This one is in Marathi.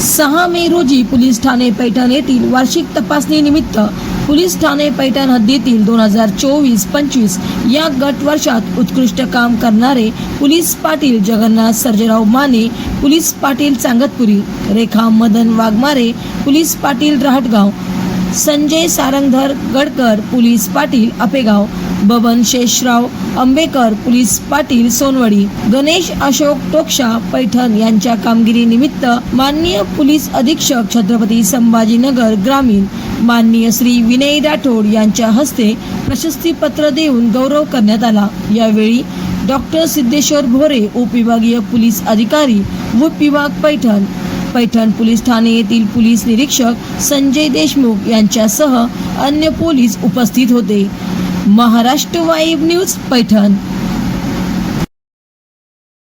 सहा मे रोजी पोलीस ठाणे पैठण येथील वार्षिक तपासणी निमित्त पोलीस ठाणे पैठण हद्दीतील दोन हजार चोवीस पंचवीस या गट वर्षात उत्कृष्ट काम करणारे police Patil Jagannath Sarjerao Mane police Patil Changatpuri Rekha Madan Waghmare police Patil Rahatgaon Sanjay Sarangdhar Gadkar police Patil Apegaon Baban Shesharao Ambekar police Patil Sonwadi Ganesh Ashok Toksha Paithan यांच्या कामगिरीनिमित्त माननीय पोलीस अधीक्षक छत्रपती संभाजीनगर ग्रामीण माननीय श्री विनय राठोड यांच्या हस्ते प्रशस्तीपत्र देऊन गौरव करण्यात आला. यावेळी डॉक्टर सिद्धेश्वर भोरे उपविभागीय पोलीस अधिकारी विभाग पैठण पैठण पोलीस ठाणे येथील पोलीस निरीक्षक संजय देशमुख यांच्यासह अन्य पोलीस उपस्थित होते. Maharashtra vibe news Paithan.